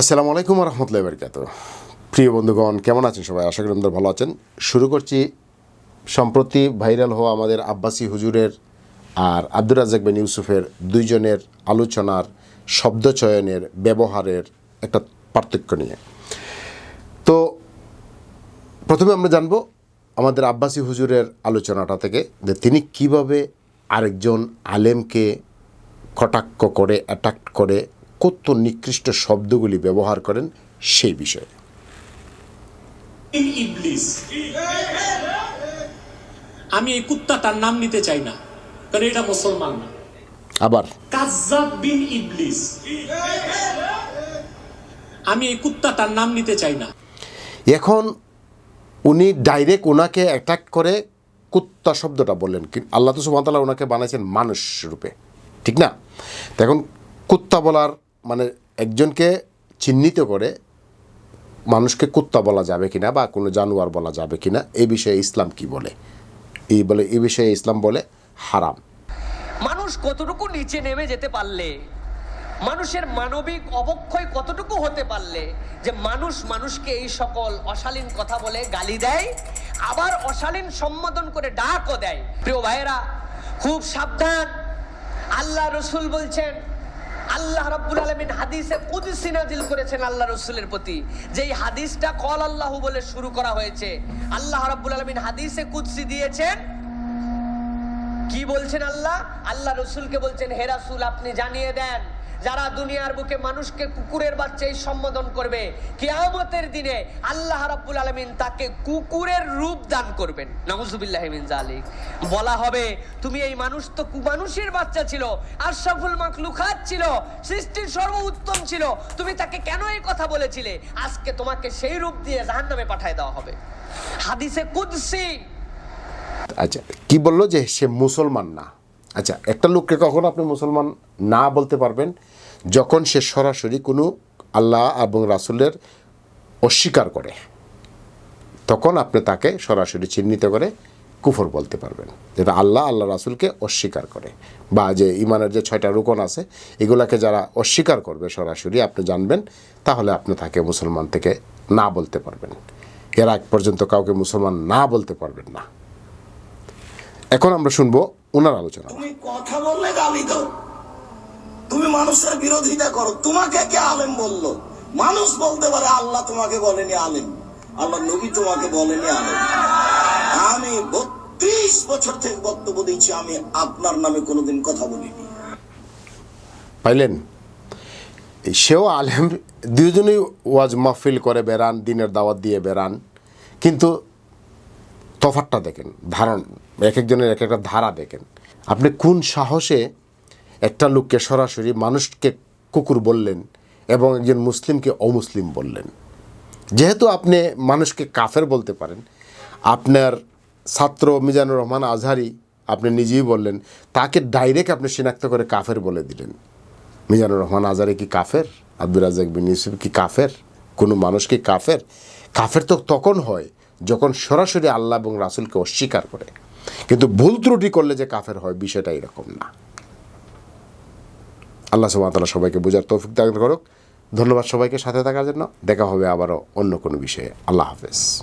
আসসালামু আলাইকুম রহমতুল্লাহ বরকাত প্রিয় বন্ধুগণ, কেমন আছেন সবাই? আশা করি আমাদের ভালো আছেন। শুরু করছি সম্প্রতি ভাইরাল হওয়া আমাদের আব্বাসী হুজুরের আর আব্দুর রাজাক বিন ইউসুফের দুইজনের আলোচনার শব্দচয়নের ব্যবহারের একটা পার্থক্য নিয়ে। তো প্রথমে আমরা জানব আমাদের আব্বাসী হুজুরের আলোচনাটা থেকে যে তিনি কীভাবে আরেকজন আলেমকে কটাক্ষ করে অ্যাটাক করে কত নিকৃষ্ট শব্দগুলি ব্যবহার করেন সেই বিষয়ে। আমি এই কুত্তা তার নাম নিতে চাই না কারণ এটা মুসলমান না। আবার? কাজ্জাব বিন ইবলিস। আমি এই কুত্তা তার নাম নিতে চাই না। এখন উনি ডাইরেক্ট ওনাকে অ্যাটাক করে কুত্তা শব্দটা বললেন। কি আল্লাহ তো সুমতাল্লাহ ওনাকে বানাইছেন মানুষ রূপে। ঠিক না? তো এখন কুত্তা বলার মানে একজনকে চিহ্নিত করে মানুষকে কুত্তা বলা যাবে কিনা বা কোনো জানোয়ার বলা যাবে কিনা এই বিষয়ে ইসলাম কি বলে? এই বলে এই বিষয়ে ইসলাম বলে হারাম। মানুষ কতটুকু নিচে নেমে যেতে পারলে? মানুষের মানবিক অবক্ষয় কতটুকু হতে পারলে? যে মানুষ মানুষকে এই সকল অশালীন কথা বলে গালি দেয়, আবার অশালীন সম্বোধন করে ডাকও দেয়। প্রিয় ভাইয়েরা, খুব সাবধান। আল্লাহ রসুল বলছেন আল্লাহ রাব্বুল আলামিন হাদিসে কুদসি নাজিল করেছেন আল্লাহ রসুলের প্রতি। যেই হাদিসটা কল আল্লাহ বলে শুরু করা হয়েছে, আল্লাহ রাব্বুল আলামিন হাদিসে কুদসি দিয়েছেন কি বলছেন আল্লাহ? আল্লাহ রসুলকে বলছেন, হে রাসূল, আপনি জানিয়ে দেন, যারা দুনিয়ার বুকে মানুষকে কুকুরের বাচ্চাই সম্বোধন করবে, কিয়ামতের দিনে আল্লাহ রাব্বুল আলামিন তাকে কুকুরের রূপ দান করবেন। নাউজুবিল্লাহি মিন জালিক বলা হবে, তুমি এই মানুষ তো মানুষের বাচ্চা ছিল আশরাফুল মাখলুকাত ছিল, সৃষ্টির সর্ব উত্তম ছিল। তুমি তাকে কেন এই কথা বলেছিলে? আজকে তোমাকে সেই রূপ দিয়ে জাহান্নামে পাঠায় দেওয়া হবে। হাদিসে কুদসি আচ্ছা কি বলল যে সে মুসলমান না? আচ্ছা একটা লোককে কখন আপনি মুসলমান না বলতে পারবেন যখন সে সরাসরি কোনো আল্লাহ এবং রাসুলের অস্বীকার করে। তখন আপনি তাকে সরাসরি চিহ্নিত করে কুফর বলতে পারবেন। যেটা আল্লাহ আল্লাহ রাসুলকে অস্বীকার করে। বা যে ইমানের যে ছয়টা রুকন আছে, এগুলাকে যারা অস্বীকার করবে সরাসরি, আপনি জানবেন, তাহলে আপনি তাকে মুসলমান থেকে না বলতে পারবেন। এর আগ পর্যন্ত কাউকে মুসলমান না বলতে পারবেন না। এখন আমরা শুনব ওনার আলোচনা। তুমি কথা বললে গালি দাও। তুমি মানুষের বিরোধিতা করো। তোমাকে কে আলেম বলল? মানুষ বলতে পারে আল্লাহ তোমাকে বলেনি আলেম। আল্লাহ নবী তোমাকে বলেনি আলেম। আমি বত্রিশ বছর থেকে বক্তব্য দিচ্ছি। আমি আপনার নামে কোনোদিন কথা বলিনি। পাইলেন? সেও আলেম দুজনেই ওয়াজ মাহফিল করে বেড়ান দিনের দাওয়াত দিয়ে বেড়ান। কিন্তু তফাতটা দেখেন, ধারণ, এক একজনের এক একটা ধারা দেখেন। আপনি কোন সাহসে একটা লোককে সরাসরি মানুষকে কুকুর বললেন এবং একজন মুসলিমকে অমুসলিম বললেন? যেহেতু আপনি মানুষকে কাফের বলতে পারেন, আপনার ছাত্র মিজানুর রহমান আজহারি আপনি নিজেই বললেন, তাকে ডাইরেক্ট আপনি শনাক্ত করে কাফের বলে দিলেন। মিজানুর রহমান আজহারি কি কাফের? আব্দুল রাজাক বিন ইউসুফ কি কাফের? কোনো মানুষ কি কাফের? কাফের তো তখন হয় যখন সরাসরি আল্লাহ এবং রাসুলকে অস্বীকার করে। কিন্তু ভুল ত্রুটি করলে যে কাফের হয়, বিষয়টা এরকম না। আল্লাহ সুবাহতাল্লাহ সবাইকে বোঝার তৌফিক দান করুক। ধন্যবাদ সবাইকে সাথে থাকার জন্য। দেখা হবে আবারও অন্য কোনো বিষয়ে। আল্লাহ হাফেজ।